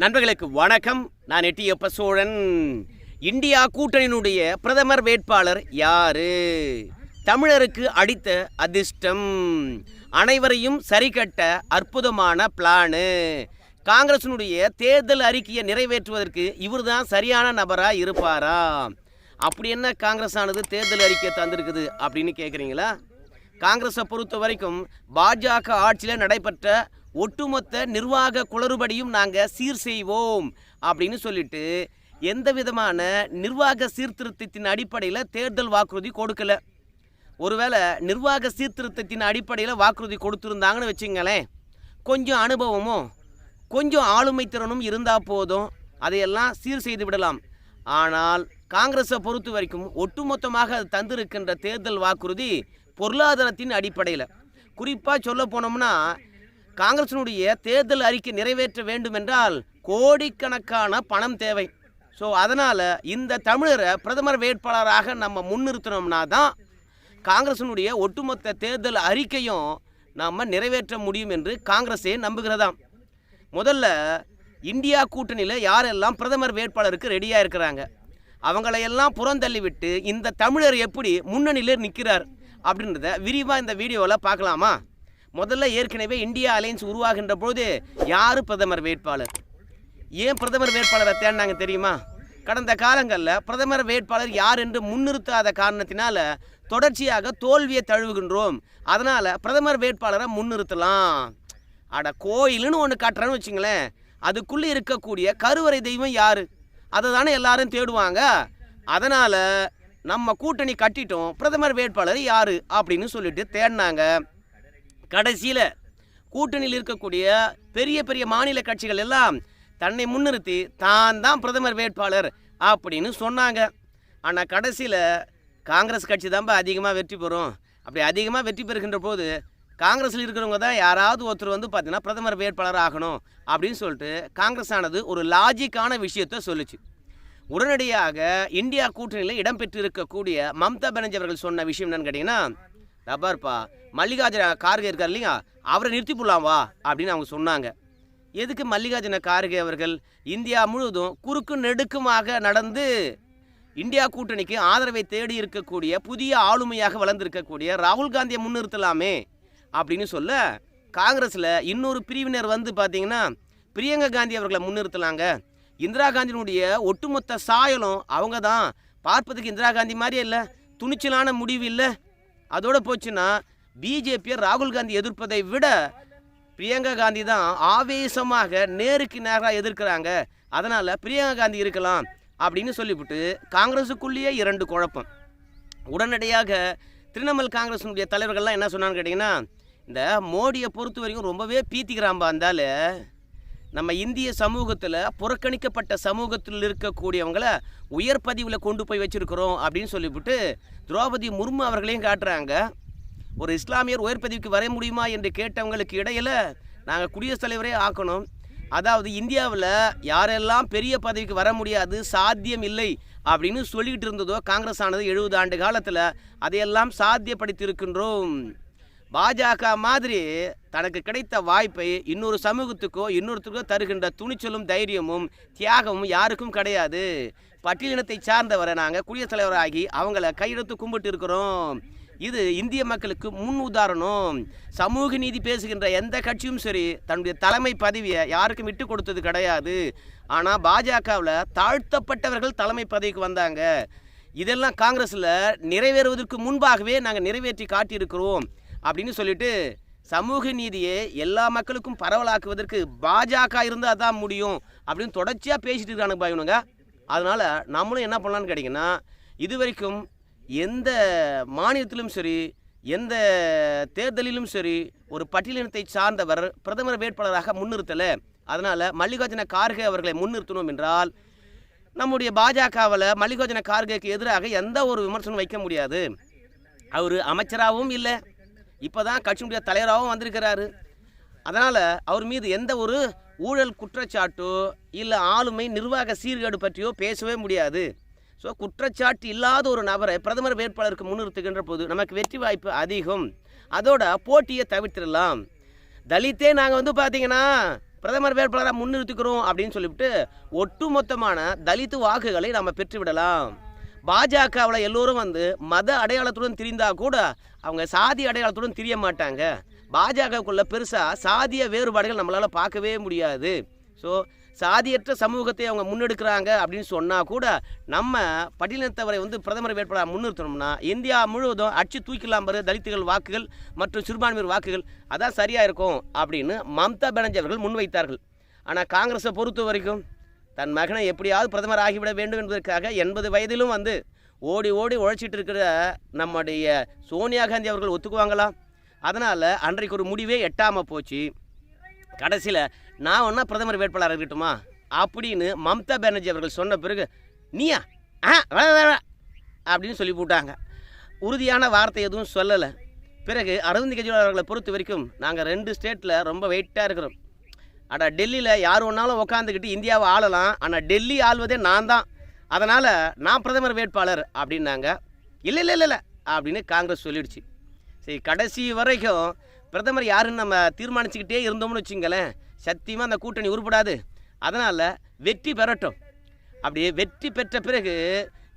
நண்பர்களுக்கு வணக்கம். நான் எட்டியப்ப சோழன்? இந்தியா கூட்டணியினுடைய பிரதமர் வேட்பாளர் யாரு? தமிழருக்கு அடித்த அதிர்ஷ்டம். அனைவரையும் சரிகட்ட அற்புதமான பிளானு. காங்கிரசினுடைய தேர்தல் அறிக்கையை நிறைவேற்றுவதற்கு இவர் தான் சரியான நபராக இருப்பாரா? அப்படி என்ன காங்கிரஸ் ஆனது தேர்தல் அறிக்கை தந்திருக்குது அப்படின்னு கேட்குறீங்களா காங்கிரஸை பொறுத்த வரைக்கும் பாஜக ஆட்சியில் நடைபெற்ற ஒட்டுமொத்த நிர்வாக குளறுபடியும் நாங்கள் சீர் செய்வோம் அப்படின்னு சொல்லிட்டு எந்த விதமான நிர்வாக சீர்திருத்தத்தின் அடிப்படையில் தேர்தல் வாக்குறுதி கொடுக்கல. ஒருவேளை நிர்வாக சீர்திருத்தத்தின் அடிப்படையில் வாக்குறுதி கொடுத்துருந்தாங்கன்னு வச்சுங்களேன் கொஞ்சம் அனுபவமும் கொஞ்சம் ஆளுமை திறனும் இருந்தால் போதும். அதையெல்லாம் சீர் செய்து விடலாம். ஆனால் காங்கிரஸை பொறுத்த வரைக்கும் ஒட்டுமொத்தமாக அது தந்திருக்கின்ற தேர்தல் வாக்குறுதி பொருளாதாரத்தின் அடிப்படையில். குறிப்பாக சொல்ல போனோம்னா காங்கிரசினுடைய தேர்தல் அறிக்கை நிறைவேற்ற வேண்டுமென்றால் கோடிக்கணக்கான பணம் தேவை. ஸோ அதனால் இந்த தமிழரை பிரதமர் வேட்பாளராக நம்ம முன்னிறுத்தினோம்னா தான் காங்கிரசினுடைய ஒட்டுமொத்த தேர்தல் அறிக்கையும் நாம் நிறைவேற்ற முடியும் என்று காங்கிரஸே நம்புகிறதாம். முதல்ல இந்தியா கூட்டணியில் யாரெல்லாம் பிரதமர் வேட்பாளருக்கு ரெடியாக இருக்கிறாங்க? அவங்களையெல்லாம் புறந்தள்ளிவிட்டு இந்த தமிழர் எப்படி முன்னணியில் நிற்கிறார் அப்படின்றத விரிவாக இந்த வீடியோவில் பார்க்கலாமா? முதல்ல ஏற்கனவே இந்தியா அலையன்ஸ் உருவாகின்ற பொழுது யார் பிரதமர் வேட்பாளர்? ஏன் பிரதமர் வேட்பாளரை தேடினாங்க தெரியுமா? கடந்த காலங்களில் பிரதமர் வேட்பாளர் யார் என்று முன்னிறுத்தாத காரணத்தினால தொடர்ச்சியாக தோல்வியை தழுவுகின்றோம். அதனால் பிரதமர் வேட்பாளரை முன்னிறுத்தலாம். அட கோயிலுன்னு ஒன்று காட்டுறேன்னு வச்சுங்களேன். அதுக்குள்ளே இருக்கக்கூடிய கருவறை தெய்வம் யார்? அதை தானே எல்லாரும் தேடுவாங்க. அதனால் நம்ம கூட்டணி கட்டிட்டோம். பிரதமர் வேட்பாளர் யார்? அப்படின்னு சொல்லிட்டு தேடினாங்க. கடைசியில் கூட்டணியில் இருக்கக்கூடிய பெரிய பெரிய மாநில கட்சிகள் எல்லாம் தன்னை முன்னிறுத்தி தான் தான் பிரதமர் வேட்பாளர் அப்படின்னு சொன்னாங்க. ஆனால் கடைசியில் காங்கிரஸ் கட்சி தான்ப்பா அதிகமாக வெற்றி பெறும். அப்படி அதிகமாக வெற்றி பெறுகின்ற போது காங்கிரஸில் இருக்கிறவங்க தான் யாராவது ஒருத்தர் வந்து பார்த்தீங்கன்னா பிரதமர் வேட்பாளர் ஆகணும் அப்படின்னு சொல்லிட்டு காங்கிரஸ் ஆனது ஒரு லாஜிக்கான விஷயத்த சொல்லுச்சு. உடனடியாக இந்தியா கூட்டணியில் இடம்பெற்றிருக்கக்கூடிய மம்தா பானர்ஜி அவர்கள் சொன்ன விஷயம் என்னன்னு கேட்டிங்கன்னா ரபார்ப்பா மல்லிகார்ஜுன கார்கே இருக்கார் இல்லையா? அவரை நிறுத்தி போடலாம் வா அப்படின்னு அவங்க சொன்னாங்க. எதுக்கு மல்லிகார்ஜுன கார்கே அவர்கள் இந்தியா முழுவதும் குறுக்கு நெடுக்குமாக நடந்து இந்தியா கூட்டணிக்கு ஆதரவை தேடி இருக்கக்கூடிய புதிய ஆளுமையாக வளர்ந்திருக்கக்கூடிய ராகுல் காந்தியை முன்னிறுத்தலாமே அப்படின்னு சொல்ல காங்கிரஸில் இன்னொரு பிரிவினர் வந்து பார்த்தீங்கன்னா பிரியங்கா காந்தி அவர்களை முன்னிறுத்தலாங்க. இந்திரா காந்தியினுடைய ஒட்டுமொத்த சாயலும் அவங்க தான் பார்ப்பதுக்கு இந்திரா காந்தி மாதிரியே இல்லை. துணிச்சலான முடிவு இல்லை. அதோட போச்சுன்னா பிஜேபியை ராகுல் காந்தி எதிர்ப்பதை விட பிரியங்கா காந்தி தான் ஆவேசமாக நேருக்கு நேராக எதிர்க்கிறாங்க. அதனால் பிரியங்கா காந்தி இருக்கலாம் அப்படின்னு சொல்லிவிட்டு காங்கிரஸுக்குள்ளேயே இரண்டு குழப்பம். உடனடியாக திரிணாமுல் காங்கிரஸினுடைய தலைவர்கள்லாம் என்ன சொன்னான்னு கேட்டிங்கன்னா இந்த மோடியை பொறுத்த வரைக்கும் ரொம்பவே பீத்திக்கிறாம்பா இருந்தாலும் நம்ம இந்திய சமூகத்தில் புறக்கணிக்கப்பட்ட சமூகத்தில் இருக்கக்கூடியவங்கள உயர் பதிவில் கொண்டு போய் வச்சுருக்கிறோம் அப்படின்னு சொல்லிவிட்டு திரௌபதி முர்மு அவர்களையும் காட்டுறாங்க. ஒரு இஸ்லாமியர் உயர் பதிவுக்கு வர முடியுமா என்று கேட்டவங்களுக்கு இடையில் நாங்கள் குடியரசுத் தலைவரே ஆக்கணும். அதாவது இந்தியாவில் யாரெல்லாம் பெரிய பதவிக்கு வர முடியாது சாத்தியம் இல்லை அப்படின்னு சொல்லிக்கிட்டு இருந்ததோ காங்கிரஸ் ஆனது எழுபது ஆண்டு காலத்தில் அதையெல்லாம் சாத்தியப்படுத்தியிருக்கின்றோம். பாஜக மாதிரி தனக்கு கிடைத்த வாய்ப்பை இன்னொரு சமூகத்துக்கோ இன்னொருத்தருக்கோ தருகின்ற துணிச்சலும் தைரியமும் தியாகமும் யாருக்கும் கிடையாது. பட்டியலினத்தை சார்ந்தவரை நாங்கள் குடியரசுத் தலைவராகி அவங்கள கையெழுத்து கும்பிட்டு இருக்கிறோம். இது இந்திய மக்களுக்கு முன் உதாரணம். சமூக நீதி பேசுகின்ற எந்த கட்சியும் சரி தன்னுடைய தலைமை பதவியை யாருக்கும் விட்டு கொடுத்தது கிடையாது. ஆனால் பாஜகவில் தாழ்த்தப்பட்டவர்கள் தலைமை பதவிக்கு வந்தாங்க. இதெல்லாம் காங்கிரஸில் நிறைவேறுவதற்கு முன்பாகவே நாங்கள் நிறைவேற்றி காட்டியிருக்கிறோம். அப்படின்னு சொல்லிட்டு சமூக நீதியை எல்லா மக்களுக்கும் பரவலாக்குவதற்கு பாஜக இருந்தால் தான் முடியும் அப்படின்னு தொடர்ச்சியாக பேசிட்டு இருக்கானுங்க பாயணுங்க அதனால் நம்மளும் என்ன பண்ணலான்னு கேட்டிங்கன்னா இது வரைக்கும் எந்த மாநிலத்திலும் சரி எந்த தேர்தலிலும் சரி ஒரு பட்டியலினத்தை சார்ந்தவர் பிரதமர் வேட்பாளராக முன்னிறுத்தலை. அதனால் மல்லிகார்ஜுன கார்கே அவர்களை முன்னிறுத்தணும் என்றால் நம்முடைய பாஜகவில் மல்லிகார்ஜுன கார்கேக்கு எதிராக எந்த ஒரு விமர்சனம் வைக்க முடியாது. அவர் அமைச்சராகவும் இல்லை இப்போ தான் கட்சியினுடைய தலைவராகவும் வந்திருக்கிறாரு. அதனால் அவர் மீது எந்த ஒரு ஊழல் குற்றச்சாட்டோ இல்லை ஆளுமை நிர்வாக சீர்கேடு பற்றியோ பேசவே முடியாது. ஸோ குற்றச்சாட்டு இல்லாத ஒரு நபரை பிரதமர் வேட்பாளருக்கு முன்னிறுத்துகின்ற போது நமக்கு வெற்றி வாய்ப்பு அதிகம். அதோட போட்டியை தவிர்த்திடலாம். தலித்தே நாங்கள் வந்து பார்த்தீங்கன்னா பிரதமர் வேட்பாளராக முன்னிறுத்துக்கிறோம் அப்படின்னு சொல்லிவிட்டு ஒட்டுமொத்தமான தலித்து வாக்குகளை நம்ம பெற்றுவிடலாம். பாஜகவில் எல்லோரும் வந்து மத அடையாளத்துடன் திரிந்தால் கூட அவங்க சாதி அடையாளத்துடன் திரிய மாட்டாங்க. பாஜகவுக்குள்ளே பெருசாக சாதிய வேறுபாடுகள் நம்மளால் பார்க்கவே முடியாது. ஸோ சாதியற்ற சமூகத்தை அவங்க முன்னெடுக்கிறாங்க அப்படின்னு சொன்னால் கூட நம்ம பட்டியலினத்தவரை வந்து பிரதமர் வேட்பாளர் முன்னிறுத்தணும்னா இந்தியா முழுவதும் அடிச்சு தூக்கிலாம் பாரு தலித்துகள் வாக்குகள் மற்றும் சிறுபான்மையர் வாக்குகள் அதான் சரியாக இருக்கும் அப்படின்னு மம்தா பானர்ஜி அவர்கள் முன்வைத்தார்கள். ஆனால் காங்கிரஸை பொறுத்த வரைக்கும் தன் மகனை எப்படியாவது பிரதமர் ஆகிவிட வேண்டும் என்பதற்காக எண்பது வயதிலும் வந்து ஓடி ஓடி உழைச்சிட்டு இருக்கிற நம்முடைய சோனியா காந்தி அவர்கள் ஒத்துக்குவாங்களா? அதனால் அன்றைக்கு ஒரு முடிவே எட்டாமல் போச்சு. கடைசியில் நான் ஒன்றா பிரதமர் வேட்பாளர் இருக்கட்டுமா? அப்படின்னு மம்தா பானர்ஜி அவர்கள் சொன்ன பிறகு நீயா? ஆ அப்படின்னு சொல்லி போட்டாங்க. உறுதியான வார்த்தை எதுவும் சொல்லலை. பிறகு அரவிந்த் கெஜ்ரிவால் அவர்களை பொறுத்த வரைக்கும் நாங்கள் ரெண்டு ஸ்டேட்டில் ரொம்ப வெயிட்டாக இருக்கிறோம். அட டெல்லியில் யார் ஒன்றாலும் உட்காந்துக்கிட்டு இந்தியாவை ஆளலாம். ஆனால் டெல்லி ஆள்வதே நான் தான் அதனால் நான் பிரதமர் வேட்பாளர் அப்படின்னாங்க. இல்லை இல்லை இல்லை இல்லை அப்படின்னு காங்கிரஸ் சொல்லிடுச்சு. சரி கடைசி வரைக்கும் பிரதமர் யாருன்னு நம்ம தீர்மானிச்சுக்கிட்டே இருந்தோம்னு வச்சுங்களேன் சத்தியமாக அந்த கூட்டணி உருப்படாது. அதனால் வெற்றி பெறட்டும். அப்படியே வெற்றி பெற்ற பிறகு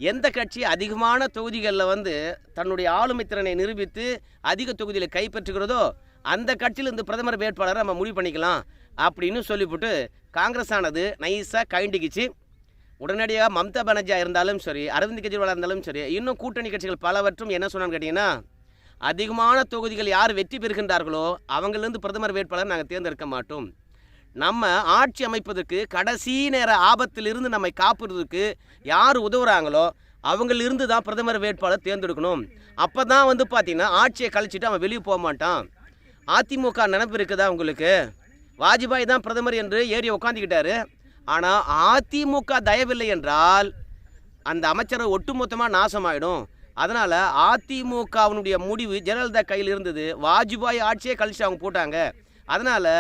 எந்த கட்சி அதிகமான தொகுதிகளில் வந்து தன்னுடைய ஆளுமை திறனை நிரூபித்து அதிக தொகுதியில் கைப்பற்றுகிறதோ அந்த கட்சியிலிருந்து பிரதமர் வேட்பாளரை நம்ம முடிவு பண்ணிக்கலாம். அப்படின்னு சொல்லிவிட்டு காங்கிரஸ் ஆனது நைஸாக கைண்டிக்கிச்சு உடனடியாக மம்தா பானர்ஜியா இருந்தாலும் சரி அரவிந்த் கெஜ்ரிவாலாக இருந்தாலும் சரி இன்னும் கூட்டணி கட்சிகள் பலவற்றும் என்ன சொன்னான்னு கேட்டிங்கன்னா அதிகமான தொகுதிகள் யார் வெற்றி பெறுகின்றார்களோ அவங்களிருந்து பிரதமர் வேட்பாளர் நாங்கள் தேர்ந்தெடுக்க மாட்டோம். நம்ம ஆட்சி அமைப்பதற்கு கடைசி நேர ஆபத்திலிருந்து நம்மை காப்புறதுக்கு யார் உதவுறாங்களோ அவங்களிருந்து தான் பிரதமர் வேட்பாளர் தேர்ந்தெடுக்கணும். அப்போ தான் வந்து பார்த்திங்கன்னா ஆட்சியை கழிச்சிட்டு அவன் வெளியே போக மாட்டான். அதிமுக நினப்பு இருக்குதா உங்களுக்கு? வாஜ்பாய் தான் பிரதமர் என்று ஏறி உட்காந்துக்கிட்டாரு ஆனால் அதிமுக தயவில்லை என்றால் அந்த அமைச்சரை ஒட்டுமொத்தமாக நாசமாயிடும். அதனால் அதிமுகவினுடைய முடிவு ஜெயலலிதா கையில் இருந்தது. வாஜ்பாய் ஆட்சியே கழிச்சு அவங்க போட்டாங்க. அதனால்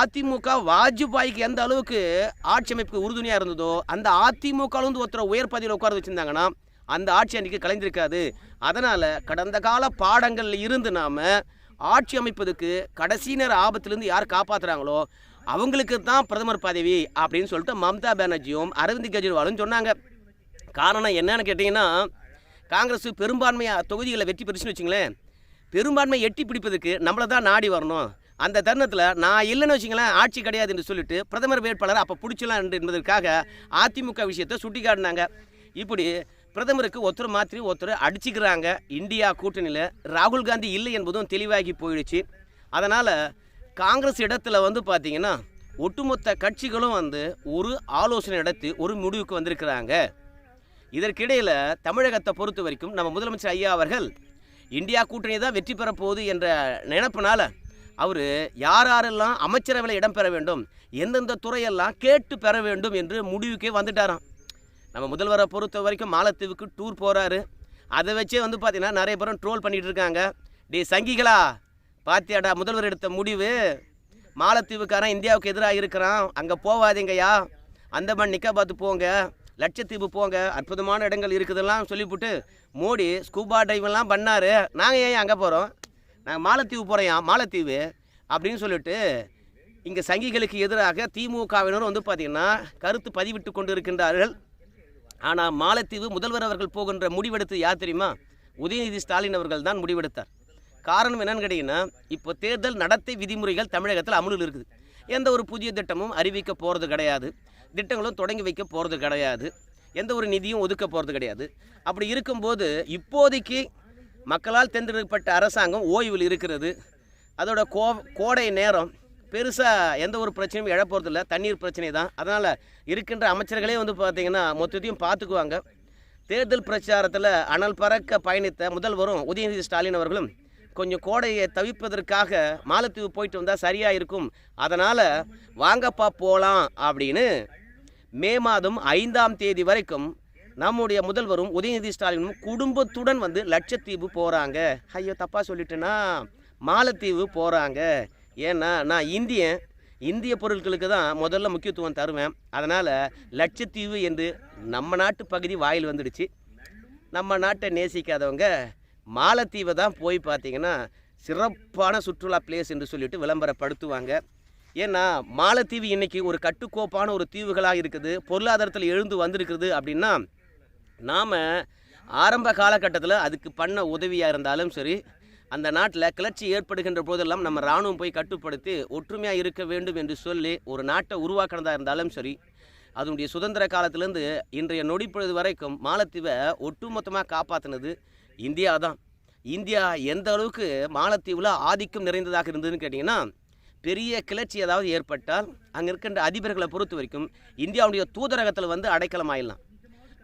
அதிமுக வாஜ்பாய்க்கு எந்த அளவுக்கு ஆட்சி அமைப்புக்கு உறுதுணையாக இருந்ததோ அந்த அதிமுகலேருந்து ஒருத்தர் ஒருத்தரை உயர் பதவியில் உட்கார வச்சுருந்தாங்கன்னா அந்த ஆட்சி அன்றைக்கி கலைந்திருக்காது. அதனால் கடந்த கால பாடங்களில் இருந்து நாம் ஆட்சி அமைப்பதுக்கு கடைசி நேர ஆபத்துலேருந்து யார் காப்பாற்றுறாங்களோ அவங்களுக்கு தான் பிரதமர் பதவி அப்படின்னு சொல்லிட்டு மம்தா பானர்ஜியும் அரவிந்த் கெஜ்ரிவாலும் சொன்னாங்க. காரணம் என்னன்னு கேட்டிங்கன்னா காங்கிரஸ் பெரும்பான்மையாக தொகுதிகளை வெற்றி பெற்றுன்னு வச்சுங்களேன். பெரும்பான்மை எட்டி பிடிப்பதற்கு நம்மளை தான் நாடி வரணும். அந்த தருணத்தில் நான் இல்லைன்னு வச்சுங்களேன் ஆட்சி கிடையாது என்று சொல்லிட்டு பிரதமர் வேட்பாளர் அப்போ பிடிச்சலாம் என்று என்பதற்காக அதிமுக விஷயத்தை சுட்டி காட்டினாங்க இப்படி பிரதமருக்கு ஒருத்தர் மாத்திரி ஒருத்தர் அடிச்சுக்கிறாங்க. இந்தியா கூட்டணியில் ராகுல் காந்தி இல்லை என்பதும் தெளிவாகி போயிடுச்சு. அதனால் காங்கிரஸ் இடத்துல வந்து பார்த்திங்கன்னா ஒட்டுமொத்த கட்சிகளும் வந்து ஒரு ஆலோசனை நடத்தி ஒரு முடிவுக்கு வந்திருக்கிறாங்க. இதற்கிடையில் தமிழகத்தை பொறுத்த வரைக்கும் நம்ம முதலமைச்சர் ஐயா அவர்கள் இந்தியா கூட்டணி தான் வெற்றி பெறப்போகுது என்ற நினப்பினால் அவர் யார் யாரெல்லாம் அமைச்சரவையில் இடம் பெற வேண்டும் எந்தெந்த துறையெல்லாம் கேட்டு பெற வேண்டும் என்று முடிவுக்கே வந்துட்டாராம். நம்ம முதல்வரை பொறுத்த வரைக்கும் மாலத்தீவுக்கு டூர் போகிறாரு அதை வச்சே வந்து பார்த்தீங்கன்னா நிறைய பேரும் ட்ரோல் பண்ணிகிட்டு இருக்காங்க. டே சங்கிகளா பாத்தியாடா முதல்வர் எடுத்த முடிவு. மாலத்தீவுக்காரன் இந்தியாவுக்கு எதிராக இருக்கிறான். அங்கே போவாதீங்கய்யா. அந்தமான் நிக்காபாத்து போங்க. லட்சத்தீவு போங்க. அற்புதமான இடங்கள் இருக்குதெல்லாம் சொல்லிவிட்டு மோடி ஸ்கூபா டைவெல்லாம் பண்ணார். நாங்கள் ஏன் அங்கே போகிறோம் நாங்கள் மாலத்தீவு போகிறோம் மாலத்தீவு. அப்படின்னு சொல்லிட்டு இங்கே சங்கிகளுக்கு எதிராக திமுகவினர் வந்து பார்த்திங்கன்னா கருத்து பதிவிட்டு கொண்டு இருக்கின்றார்கள் ஆனால் மாலத்தீவு முதல்வர் அவர்கள் போகின்ற முடிவெடுத்து யார் தெரியுமா? உதயநிதி ஸ்டாலின் அவர்கள் தான் முடிவெடுத்தார். காரணம் என்னன்னு கேட்டிங்கன்னா இப்போ தேர்தல் நடத்தை விதிமுறைகள் தமிழகத்தில் அமலில் இருக்குது. எந்த ஒரு புதிய திட்டமும் அறிவிக்க போகிறது கிடையாது. திட்டங்களும் தொடங்கி வைக்க போகிறது கிடையாது. எந்த ஒரு நிதியும் ஒதுக்க போகிறது கிடையாது. அப்படி இருக்கும்போது இப்போதைக்கு மக்களால் தேர்ந்தெடுக்கப்பட்ட அரசாங்கம் ஓய்வில் இருக்கிறது. அதோட கோ கோடை நேரம் பெருசாக எந்த ஒரு பிரச்சனையும் எழப்போகிறதில்ல தண்ணீர் பிரச்சனை தான். அதனால் இருக்கின்ற அமைச்சர்களே வந்து பார்த்திங்கன்னா மொத்தத்தையும் பார்த்துக்குவாங்க தேர்தல் பிரச்சாரத்தில் அனல் பறக்க பயணித்த முதல்வரும் உதயநிதி ஸ்டாலின் அவர்களும் கொஞ்சம் கோடையை தவிப்பதற்காக மாலத்தீவு போயிட்டு வந்தால் சரியாக இருக்கும். அதனால் வாங்கப்பா போகலாம் அப்படின்னு மே மாதம் ஐந்தாம் தேதி வரைக்கும் நம்முடைய முதல்வரும் உதயநிதி ஸ்டாலினும் குடும்பத்துடன் வந்து லட்சத்தீவு போகிறாங்க ஐயோ தப்பாக சொல்லிட்டேன்னா மாலத்தீவு போகிறாங்க ஏன்னா நான் இந்தியன். இந்திய பொருட்களுக்கு தான் முதல்ல முக்கியத்துவம் தருவேன். அதனால் லட்சத்தீவு என்று நம்ம நாட்டு பகுதி வாயில் வந்துடுச்சு. நம்ம நாட்டை நேசிக்காதவங்க மாலத்தீவை தான் போய் பார்த்தீங்கன்னா சிறப்பான சுற்றுலா பிளேஸ் என்று சொல்லிட்டு விளம்பரப்படுத்துவாங்க. ஏன்னா மாலத்தீவு இன்றைக்கி ஒரு கட்டுக்கோப்பான ஒரு தீவுகளாக இருக்குது. பொருளாதாரத்தில் எழுந்து வந்திருக்குது அப்படின்னா நாம் ஆரம்ப காலகட்டத்தில் அதுக்கு பண்ண உதவியாக இருந்தாலும் சரி அந்த நாட்டில் கிளர்ச்சி ஏற்படுகின்ற போதெல்லாம் நம்ம இராணுவம் போய் கட்டுப்படுத்தி ஒற்றுமையாக இருக்க வேண்டும் என்று சொல்லி ஒரு நாட்டை உருவாக்கினதாக இருந்தாலும் சரி அதனுடைய சுதந்திர காலத்திலேருந்து இன்றைய நொடிப்பொழுது வரைக்கும் மாலத்தீவை ஒட்டுமொத்தமாக காப்பாற்றினது இந்தியா தான் இந்தியா எந்த அளவுக்கு மாலத்தீவில் ஆதிக்கம் நிறைந்ததாக இருந்ததுன்னு கேட்டிங்கன்னா பெரிய கிளர்ச்சி ஏதாவது ஏற்பட்டால் அங்கே இருக்கின்ற அதிபர்களை பொறுத்த வரைக்கும் இந்தியாவுடைய தூதரகத்தில் வந்து அடைக்கலம் ஆயிடலாம்.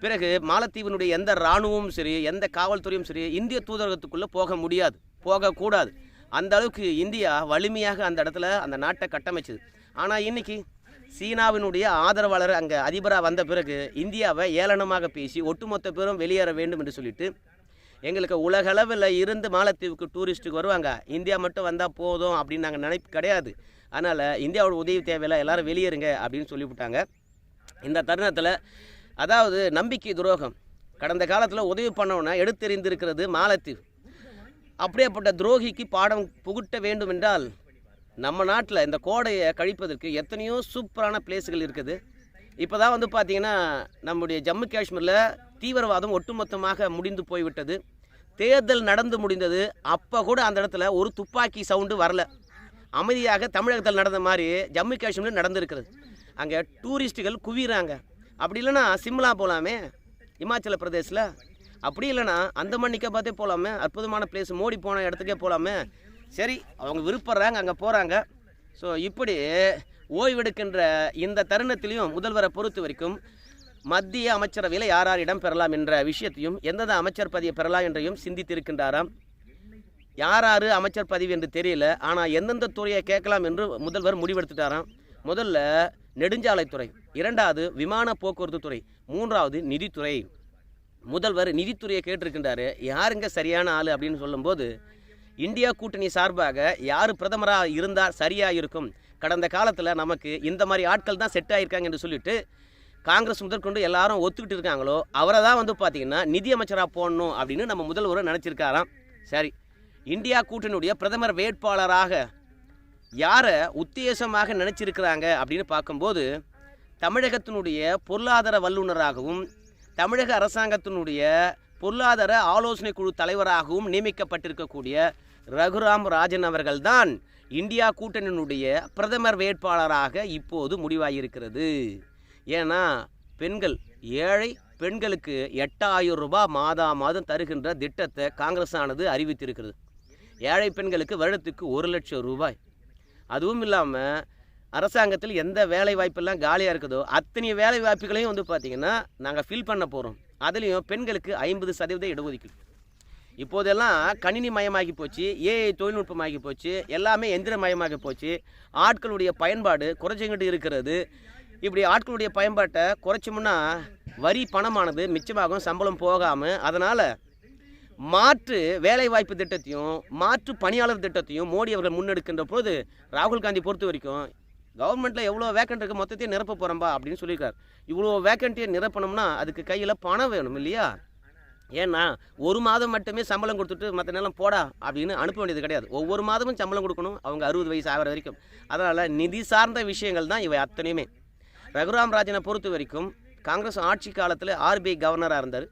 பிறகு மாலத்தீவினுடைய எந்த இராணுவமும் சரி எந்த காவல்துறையும் சரி இந்திய தூதரகத்துக்குள்ளே போக முடியாது. போகக்கூடாது. அந்த அளவுக்கு இந்தியா வலிமையாக அந்த இடத்துல அந்த நாட்டை கட்டமைச்சது. ஆனால் இன்னைக்கு சீனாவினுடைய ஆதரவாளர் அங்கே அதிபராக வந்த பிறகு இந்தியாவை ஏளனமாக பேசி ஒட்டுமொத்த பேரும் வெளியேற வேண்டும் என்று சொல்லிட்டு எங்களுக்கு உலகளவில் இருந்து மாலத்தீவுக்கு டூரிஸ்ட்டுக்கு வருவாங்க. இந்தியா மட்டும் வந்தால் போதும் அப்படின்னு நாங்கள் நினைப்பு கிடையாது. அதனால் இந்தியாவோட உதவி தேவையில்லை எல்லோரும் வெளியேறுங்க அப்படின்னு சொல்லிவிட்டாங்க. இந்த தருணத்தில் அதாவது நம்பிக்கை துரோகம். கடந்த காலத்தில் உதவி பண்ணவன எடுத்தெறிந்திருக்கிறது மாலத்தீவு. அப்படியேப்பட்ட துரோகிக்கு பாடம் புகுட்ட வேண்டும் என்றால் நம்ம நாட்டில் இந்த கோடையை கழிப்பதற்கு எத்தனையோ சூப்பரான பிளேஸுகள் இருக்குது. இப்போ தான் வந்து பார்த்திங்கன்னா நம்முடைய ஜம்மு காஷ்மீரில் தீவிரவாதம் ஒட்டுமொத்தமாக முடிந்து போய்விட்டது. தேர்தல் நடந்து முடிந்தது. அப்போ கூட அந்த இடத்துல ஒரு துப்பாக்கி சவுண்டு வரல. அமைதியாக தமிழகத்தில் நடந்த மாதிரி ஜம்மு காஷ்மீரில் நடந்திருக்கிறது. அங்கே டூரிஸ்ட்டுகள் குவிறாங்க அப்படி இல்லைன்னா சிம்லா போகலாமே இமாச்சல பிரதேசில் அப்படி இல்லைன்னா அந்தமான் நிக்கோபாத்தே போகலாமே அற்புதமான பிளேஸ் மோடி போன இடத்துக்கே போகலாமே சரி அவங்க விருப்பறாங்க அங்கே போகிறாங்க ஸோ இப்படி ஓய்வெடுக்கின்ற இந்த தருணத்திலையும் முதல்வரை பொறுத்த வரைக்கும் மத்திய அமைச்சரவையில் யார் யார் இடம் பெறலாம் என்ற விஷயத்தையும் எந்தெந்த அமைச்சர் பதவியை பெறலாம் என்றையும் சிந்தித்திருக்கின்றாராம். யார் யார் அமைச்சர் பதவி என்று தெரியல. ஆனால் எந்தெந்த துறையை கேட்கலாம் என்று முதல்வர் முடிவெடுத்துட்டாராம். முதல்ல நெடுஞ்சாலைத்துறை இரண்டாவது விமான போக்குவரத்து துறை மூன்றாவது நிதித்துறை. முதல்வர் நிதித்துறையை கேட்டிருக்கின்றாரு. யாருங்க சரியான ஆள் அப்படின்னு சொல்லும்போது இந்தியா கூட்டணி சார்பாக யார் பிரதமராக இருந்தால் சரியாக இருக்கும் கடந்த காலத்தில் நமக்கு இந்த மாதிரி ஆட்கள் தான் செட் ஆகியிருக்காங்க என்று சொல்லிட்டு காங்கிரஸ் முதற்கொண்டு எல்லாரும் ஒத்துக்கிட்டு இருக்காங்களோ அவரை தான் வந்து பார்த்தீங்கன்னா நிதியமைச்சராக போடணும் அப்படின்னு நம்ம முதல்வர் நினச்சிருக்காராம். சரி இந்தியா கூட்டணியுடைய பிரதமர் வேட்பாளராக யாரை உத்தேசமாக நினச்சிருக்கிறாங்க அப்படின்னு பார்க்கும்போது தமிழகத்தினுடைய பொருளாதார வல்லுநராகவும் தமிழக அரசாங்கத்தினுடைய பொருளாதார ஆலோசனை குழு தலைவராகவும் நியமிக்கப்பட்டிருக்கக்கூடிய ரகுராம் ராஜன் அவர்கள்தான் இந்தியா கூட்டணியினுடைய பிரதமர் வேட்பாளராக இப்போது முடிவாகியிருக்கிறது ஏன்னா பெண்கள் ஏழை பெண்களுக்கு எட்டாயிரம் ரூபாய் மாதா மாதம் தருகின்ற திட்டத்தை காங்கிரஸ் ஆனது அறிவித்திருக்கிறது. ஏழை பெண்களுக்கு வருடத்துக்கு ஒரு லட்சம் ரூபாய். அதுவும் இல்லாமல் அரசாங்கத்தில் எந்த வேலை வாய்ப்பெல்லாம் காலியாக இருக்குதோ அத்தனை வேலை வாய்ப்புகளையும் வந்து பார்த்திங்கன்னா நாங்கள் ஃபில் பண்ண போகிறோம் அதுலேயும் பெண்களுக்கு ஐம்பது சதவீத இடஒதுக்கீடு. இப்போதெல்லாம் கணினி மயமாகி போச்சு ஏஐ தொழில்நுட்பமாகி போச்சு எல்லாமே எந்திரமயமாகி போச்சு. ஆட்களுடைய பயன்பாடு குறைஞ்சிக்கிட்டு இருக்கிறது. இப்படி ஆட்களுடைய பயன்பாட்டை குறைச்சோம்னா வரி பணமானது மிச்சமாகும் சம்பளம் போகாமல் அதனால் மாற்று வேலைவாய்ப்பு திட்டத்தையும் மாற்று பணியாளர் திட்டத்தையும் மோடி அவர்கள் முன்னெடுக்கின்ற போது ராகுல் காந்தி பொறுத்த வரைக்கும் கவர்மெண்ட்டில் எவ்வளோ வேக்கண்ட் இருக்குது மொத்தத்தையும் நிரப்ப போகிறோம்பா அப்படின்னு சொல்லியிருக்காரு. இவ்வளோ வேக்கண்ட்டியை நிரப்பணும்னா அதுக்கு கையில் பணம் வேணும் இல்லையா? ஏன்னா ஒரு மாதம் மட்டுமே சம்பளம் கொடுத்துட்டு மற்ற நேரம் போடா அப்படின்னு அனுப்ப வேண்டியது கிடையாது. ஒவ்வொரு மாதமும் சம்பளம் கொடுக்கணும் அவங்க அறுபது வயசு ஆகிற வரைக்கும். அதனால் நிதி சார்ந்த விஷயங்கள் தான் இவை அத்தனையுமே. ரகுராம் ராஜனை பொறுத்த வரைக்கும் காங்கிரஸ் ஆட்சி காலத்தில் ஆர்பிஐ கவர்னராக இருந்தார்.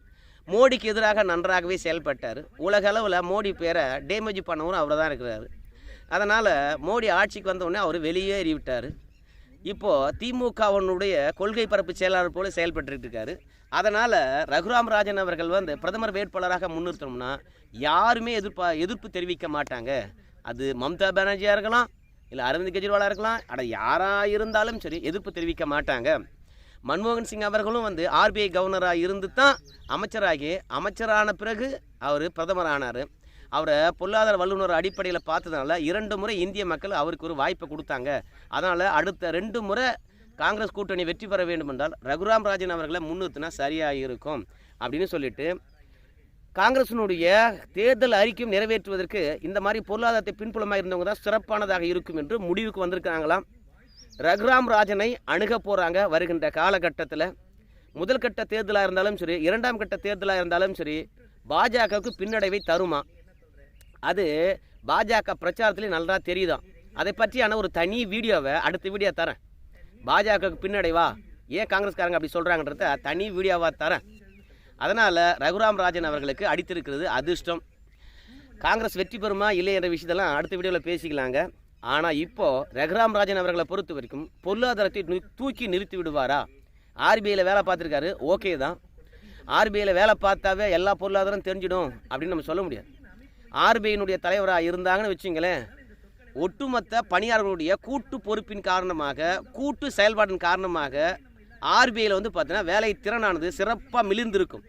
மோடிக்கு எதிராக நன்றாகவே செயல்பட்டார். உலக அளவில் மோடி பேரை டேமேஜ் பண்ணவும் அவர் தான் இருக்கிறாரு. அதனால் மோடி ஆட்சிக்கு வந்தவுடனே அவர் வெளியேறி விட்டார் இப்போது திமுகவனுடைய கொள்கை பரப்பு செயலாளர் போல செயல்பட்டுட்டு இருக்காரு. அதனால் ரகுராம் ராஜன் அவர்கள் வந்து பிரதமர் வேட்பாளராக முன்னிறுத்தணும்னா யாருமே எதிர்ப்பா எதிர்ப்பு தெரிவிக்க மாட்டாங்க. அது மம்தா பானர்ஜியாக இருக்கலாம் இல்லை அரவிந்த் கெஜ்ரிவாலாக இருக்கலாம் அட யாராக இருந்தாலும் சரி எதிர்ப்பு தெரிவிக்க மாட்டாங்க. மன்மோகன் சிங் அவர்களும் வந்து ஆர்பிஐ கவர்னராக இருந்து தான் அமைச்சராகி அமைச்சரான பிறகு அவர் பிரதமர் ஆனார் அவரை பொருளாதார வல்லுநர் அடிப்படையில் பார்த்ததுனால இரண்டு முறை இந்திய மக்கள் அவருக்கு ஒரு வாய்ப்பை கொடுத்தாங்க. அதனால் அடுத்த ரெண்டு முறை காங்கிரஸ் கூட்டணி வெற்றி பெற வேண்டும் என்றால் ரகுராம் ராஜன் அவர்களை முன்னிறுத்தினா சரியாக இருக்கும் அப்படின்னு சொல்லிட்டு காங்கிரசினுடைய தேர்தல் அறிக்கையும் நிறைவேற்றுவதற்கு இந்த மாதிரி பொருளாதாரத்தை பின்புலமாக இருந்தவங்க தான் சிறப்பானதாக இருக்கும் என்று முடிவுக்கு வந்திருக்காங்களாம் ரகுராம் ராஜனை அணுக போகிறாங்க வருகின்ற காலகட்டத்தில். முதல் கட்ட தேர்தலாக இருந்தாலும் சரி இரண்டாம் கட்ட தேர்தலாக இருந்தாலும் சரி பாஜகவுக்கு பின்னடைவை தருமா? அது பாஜக பிரச்சாரத்துலேயும் நல்லா தெரியுதான். அதை பற்றியான ஒரு தனி வீடியோவை அடுத்த வீடியோ தரேன். பாஜகவுக்கு பின்னடைவா ஏன் காங்கிரஸ்காரங்க அப்படி சொல்கிறாங்கன்றத தனி வீடியோவாக தரேன். அதனால் ரகுராம் ராஜன் அவர்களுக்கு அடித்திருக்கிறது அதிர்ஷ்டம். காங்கிரஸ் வெற்றி பெறுமா இல்லை என்ற விஷயத்தெல்லாம் அடுத்த வீடியோவில் பேசிக்கலாங்க. ஆனால் இப்போது ரகுராம் ராஜன் அவர்களை பொறுத்த வரைக்கும் பொருளாதாரத்தை நு- தூக்கி நிறுத்தி விடுவாரா? ஆர்பிஐயில் வேலை பார்த்துருக்காரு ஓகே தான். ஆர்பிஐயில் வேலை பார்த்தாவே எல்லா பொருளாதாரம் தெரிஞ்சிடும் அப்படின்னு நம்ம சொல்ல முடியாது. ஆர்பிஐனுடைய தலைவராக இருந்தாங்கன்னு வச்சுங்களேன் ஒட்டுமொத்த பணியாளர்களுடைய கூட்டு பொறுப்பின் காரணமாக கூட்டு செயல்பாட்டின் காரணமாக ஆர்பிஐயில் வந்து பார்த்தீங்கன்னா வேலை திறனானது சிறப்பாக மிளிர்ந்திருக்கும்.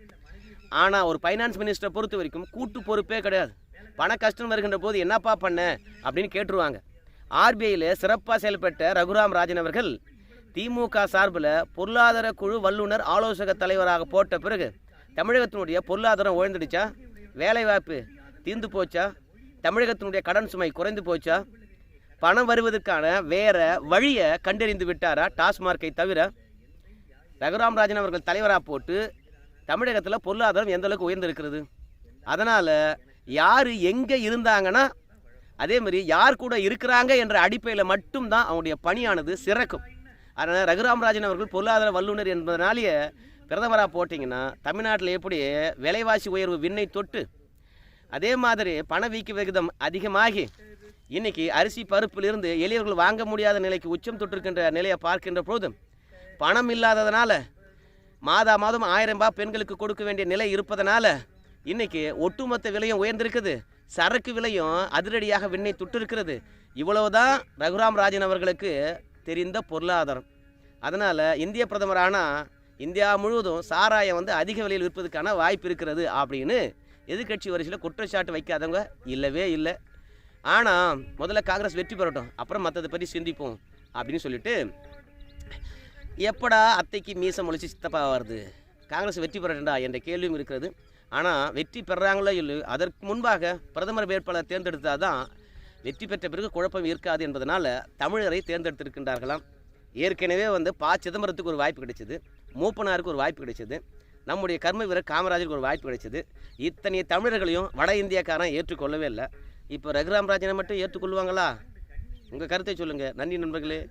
ஆனால் ஒரு ஃபைனான்ஸ் மினிஸ்டரை பொறுத்த வரைக்கும் கூட்டு பொறுப்பே கிடையாது. பண கஷ்டம் வருகின்ற போது என்னப்பா பண்ண? அப்படின்னு கேட்டுருவாங்க. ஆர்பிஐயில் சிறப்பாக செயல்பட்ட ரகுராம் ராஜன் அவர்கள் திமுக சார்பில் பொருளாதார குழு வல்லுனர் ஆலோசக தலைவராக போட்ட பிறகு தமிழகத்தினுடைய பொருளாதாரம் உயர்ந்துடுச்சா? வேலைவாய்ப்பு தீர்ந்து போச்சா? தமிழகத்தினுடைய கடன் சுமை குறைந்து போச்சா? பணம் வருவதற்கான வேற வழியை கண்டறிந்து விட்டாரா டாஸ்மார்க்கை தவிர? ரகுராம் ராஜன் அவர்கள் தலைவராக போட்டு தமிழகத்தில் பொருளாதாரம் எந்த அளவுக்கு உயர்ந்திருக்கிறது? அதனால் யார் எங்கே இருந்தாங்கன்னா அதே மாதிரி யார் கூட இருக்கிறாங்க என்ற அடிப்படையில் மட்டும்தான் அவனுடைய பணியானது சிறக்கும். அதனால் ரகுராம் ராஜன் அவர்கள் பொருளாதார வல்லுநர் என்பதனாலேயே பிரதமராக போட்டிங்கன்னா தமிழ்நாட்டில் எப்படி விலைவாசி உயர்வு விண்ணை தொட்டு அதே மாதிரி பணவீக்க விகிதம் அதிகமாகி இன்னைக்கு அரிசி பருப்பிலிருந்து எளியவர்கள் வாங்க முடியாத நிலைக்கு உச்சம் தொட்டிருக்கின்ற நிலையை பார்க்கின்ற போதும் பணம் இல்லாததுனால மாதா மாதம் ஆயிரம் ரூபாய் பெண்களுக்கு கொடுக்க வேண்டிய நிலை இருப்பதனால இன்னைக்கு ஒட்டுமொத்த விலையும் உயர்ந்திருக்குது. சரக்கு விலையும் அதிரடியாக விண்ணை தொட்டிருக்கிறது. இவ்வளவுதான் ரகுராம் ராஜன் அவர்களுக்கு தெரிந்த பொருளாதாரம். அதனால் இந்திய பிரதமரானால் இந்தியா முழுவதும் சாராயம் வந்து அதிக விலையில் விற்பதுக்கான வாய்ப்பு இருக்கிறது அப்படின்னு எதிர்க்கட்சி வரிசையில் குற்றச்சாட்டு வைக்காதவங்க இல்லவே இல்லை. ஆனால் முதல்ல காங்கிரஸ் வெற்றி பெறட்டும் அப்புறம் மற்றதை பற்றி சிந்திப்போம் அப்படின்னு சொல்லிட்டு எப்படா அத்தைக்கு மீசம் முழிச்சு சித்தப்பா வருது? காங்கிரஸ் வெற்றி பெறட்டா என்ற கேள்வியும் இருக்கிறது. ஆனால் வெற்றி பெறாங்களோ இல்லையோ அதற்கு முன்பாக பிரதமர் வேட்பாளர் தேர்ந்தெடுத்தால் தான் வெற்றி பெற்ற பிறகு குழப்பம் இருக்காது என்பதனால் தமிழரை தேர்ந்தெடுத்திருக்கின்றார்களாம். ஏற்கனவே வந்து ப சிதம்பரத்துக்கு ஒரு வாய்ப்பு கிடைச்சது மூப்பனாருக்கு ஒரு வாய்ப்பு கிடைச்சது. நம்முடைய கர்ம வீரர் காமராஜருக்கு ஒரு வாய்ப்பு கிடைச்சது. இத்தனை தமிழர்களையும் வட இந்தியாக்காரன் ஏற்றுக்கொள்ளவே இல்லை. இப்போ ரகுராம் ராஜனை மட்டும் ஏற்றுக்கொள்வாங்களா? உங்கள் கருத்தை சொல்லுங்கள் நன்றி நண்பர்களே.